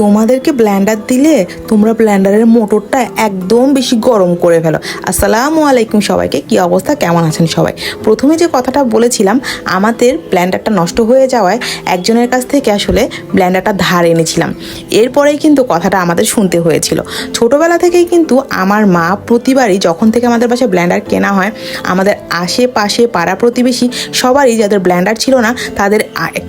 তোমাদেরকে ব্ল্যান্ডার দিলে তোমরা ব্ল্যান্ডারের মোটরটা একদম বেশি গরম করে ফেলো। আসসালামু আলাইকুম সবাইকে, কি অবস্থা? কেমন আছেন সবাই? প্রথমে যে কথাটা বলেছিলাম, আমাদের ব্ল্যান্ডারটা নষ্ট হয়ে যাওয়ায় একজনের কাছ থেকে আসলে ব্ল্যান্ডারটা ধার এনেছিলাম। এরপরেই কিন্তু কথাটা আমাদের শুনতে হয়েছিল। ছোটোবেলা থেকেই কিন্তু আমার মা প্রতিবারই যখন থেকে আমাদের বাসায় ব্ল্যান্ডার কেনা হয়, আমাদের আশেপাশে পাড়া প্রতিবেশী সবারই যাদের ব্ল্যান্ডার ছিল না, তাদের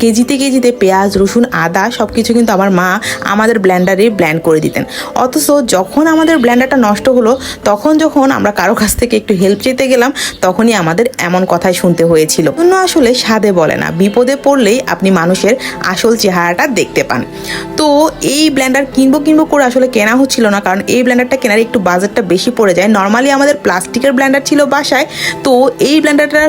কেজিতে কেজিতে পেঁয়াজ, রসুন, আদা সব কিছু কিন্তু আমার মা আমাদের ব্ল্যান্ডারে ব্ল্যান্ড করে দিতেন। অথচ যখন আমাদের ব্ল্যান্ডারটা নষ্ট হলো, তখন যখন আমরা কারও কাছ থেকে একটু হেল্প চেতে গেলাম, তখনই আমাদের এমন কথাই শুনতে হয়েছিল। অন্য আসলে সাদে বলে না, বিপদে পড়লেই আপনি মানুষের আসল চেহারাটা দেখতে পান। তো এই ব্ল্যান্ডার কিনবো কিনবো করে আসলে কেনা হচ্ছিল না, কারণ এই ব্ল্যান্ডারটা কেনার একটু বাজেটটা বেশি পড়ে যায়। নর্মালি আমাদের প্লাস্টিকের ব্ল্যান্ডার ছিল বাসায়, তো এই ব্ল্যান্ডারটা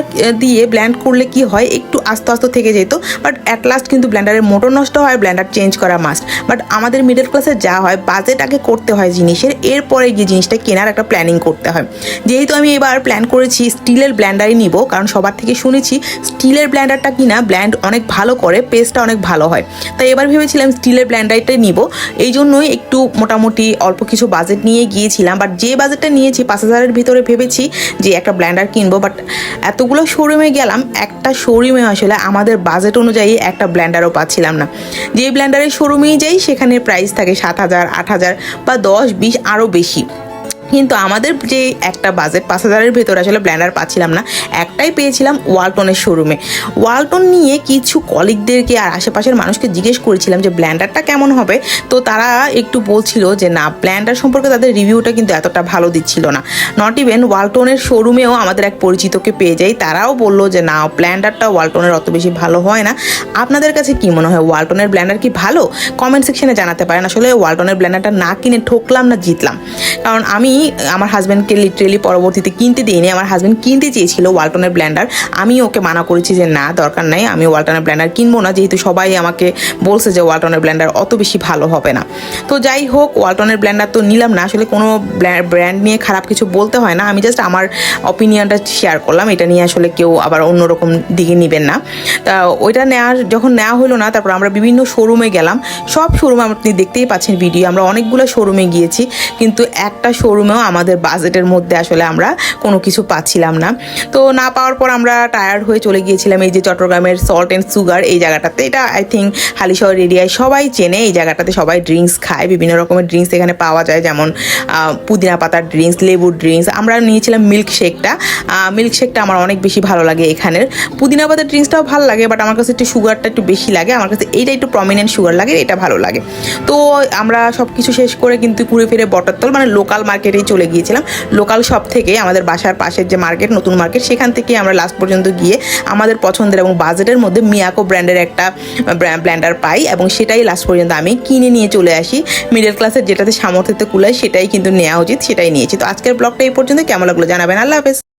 দিয়ে ব্ল্যান্ড করলে কি হয়, একটু আস্তে আস্তে থেকে যেত। বাট অ্যাট লাস্ট কিন্তু ব্ল্যান্ডারের মোটর নষ্ট হয়, ব্ল্যান্ডার চেঞ্জ করা মাস্ট বাট আমাদের মিডল ক্লাসে যা হয় বাজেট আগে করতে হয় জিনিসের, এরপরে গিয়ে জিনিসটা কেনার একটা প্ল্যানিং করতে হয়। যেহেতু আমি এবার প্ল্যান করেছি স্টিলের ব্ল্যান্ডারই নিব, কারণ সবার থেকে শুনেছি স্টিলের ব্ল্যান্ডারটা কিনা ব্ল্যান্ড অনেক ভালো করে পেস্টটা অনেক ভালো হয়। তাই এবার ভেবেছিলাম স্টিলের ব্ল্যান্ডারটাই নিব। এই জন্যই একটু মোটামুটি অল্প কিছু বাজেট নিয়ে গিয়েছিলাম বাট যে বাজেটটা নিয়েছি, পাঁচ হাজারের ভিতরে ভেবেছি যে একটা ব্ল্যান্ডার কিনবো বাট এতগুলো শোরুমে গেলাম, একটা শোরুমে আসলে আমাদের বাজেট অনুযায়ী একটা ব্ল্যান্ডারও পাচ্ছিলাম না। যে ব্ল্যান্ডারের শোরুমেই যাই, সেখানে প্রাইস থাকে সাত হাজার, আট হাজার বা দশ, বিশ, আরও বেশি। কিন্তু আমাদের যে একটা বাজেট পাঁচ হাজারের ভেতরে আসলে ব্ল্যান্ডার পাচ্ছিলাম না, একটাই পেয়েছিলাম ওয়ালটনের শোরুমে ওয়ালটন নিয়ে কিছু কলিগদেরকে আর আশেপাশের মানুষকে জিজ্ঞেস করেছিলাম যে ব্ল্যান্ডারটা কেমন হবে? তো তারা একটু বলছিল যে, না ব্ল্যান্ডার সম্পর্কে তাদের রিভিউটা কিন্তু এতটা ভালো দিচ্ছিল না। নট ইভেন ওয়ালটনের শোরুমেও আমাদের এক পরিচিতকে পেয়ে যাই, তারাও বলল যে, না ব্ল্যান্ডারটা ওয়ালটনের অত বেশি ভালো হয় না। আপনাদের কাছে কি মনে হয় ওয়ালটনের ব্ল্যান্ডার কি ভালো? কমেন্ট সেকশনে জানাতে পারেন। আসলে ওয়ালটনের ব্ল্যান্ডারটা না কিনে ঠকলাম না জিতলাম। কারণ আমি আমার হাজব্যান্ডকে লিটারেলি পরবর্তীতে কিনতে দিইনি, আমার হাজব্যান্ড কিনতে চেয়েছিল ওয়ালটনের ব্ল্যান্ডার আমি ওকে মানা করেছি যে, না, দরকার নাই, আমি ওয়ালটনের ব্ল্যান্ডার কিনবো না, যেহেতু সবাই আমাকে বলছে যে ওয়ালটনের ব্ল্যান্ডার অত বেশি ভালো হবে না। তো যাই হোক ওয়ালটনের ব্ল্যান্ডার তো নিলাম না, আসলে কোনো ব্র্যান্ড নিয়ে খারাপ কিছু বলতে হয় না। আমি জাস্ট আমার অপিনিয়নটা শেয়ার করলাম, এটা নিয়ে আসলে কেউ আবার অন্যরকম দিকে নেবেন না। তা ওইটা নেওয়ার যখন নেওয়া হলো না, তারপর আমরা বিভিন্ন শোরুমে গেলাম। সব শোরুমে আপনি দেখতেই পাচ্ছেন ভিডিও আমরা অনেকগুলো শোরুমে গিয়েছি, কিন্তু একটা শোরুমেও আমাদের বাজেটের মধ্যে আসলে আমরা কোনো কিছু পাচ্ছিলাম না। তো না পাওয়ার পর আমরা টায়ার্ড হয়ে চলে গিয়েছিলাম এই যে চট্টগ্রামের সল্ট অ্যান্ড সুগার এই জায়গাটাতে। এটা আই থিঙ্ক হালিশহর এরিয়ায় সবাই চেনে, এই জায়গাটাতে সবাই ড্রিঙ্কস খায়। বিভিন্ন রকমের ড্রিঙ্কস এখানে পাওয়া যায়, যেমন পুদিনা পাতার ড্রিঙ্কস লেবুর ড্রিঙ্কস আমরা নিয়েছিলাম মিল্ক শেকটা মিল্ক শেকটা আমার অনেক বেশি ভালো লাগে এখানের। পুদিনা পাতার ড্রিঙ্কসটাও ভালো লাগে বাট আমার কাছে একটু সুগারটা একটু বেশি লাগে। আমার কাছে এইটা একটু প্রমিনেন্ট সুগার লাগে, এটা ভালো লাগে। তো আমরা সব কিছু শেষ করে কিন্তু ঘুরে ফিরে বটারতল মানে লোকাল মার্কেটেই চলে গিয়েছিলাম। লোকাল শপ থেকে আমাদের বাসার পাশের যে মার্কেট নতুন মার্কেট সেখান থেকে আমরা লাস্ট পর্যন্ত গিয়ে আমাদের পছন্দের এবং বাজেটের মধ্যে মিয়াকো ব্র্যান্ডের একটা ব্ল্যান্ডার পাই এবং সেটাই লাস্ট পর্যন্ত আমি কিনে নিয়ে চলে আসি। মিডল ক্লাসের যেটাতে সামর্থ্যতে কুলায়, সেটাই কিন্তু নেওয়া উচিত, সেটাই নিয়েছি। তো আজকের ব্লগটা এই পর্যন্ত কেমন লাগল জানাবেন। আল্লাহ হাফেজ।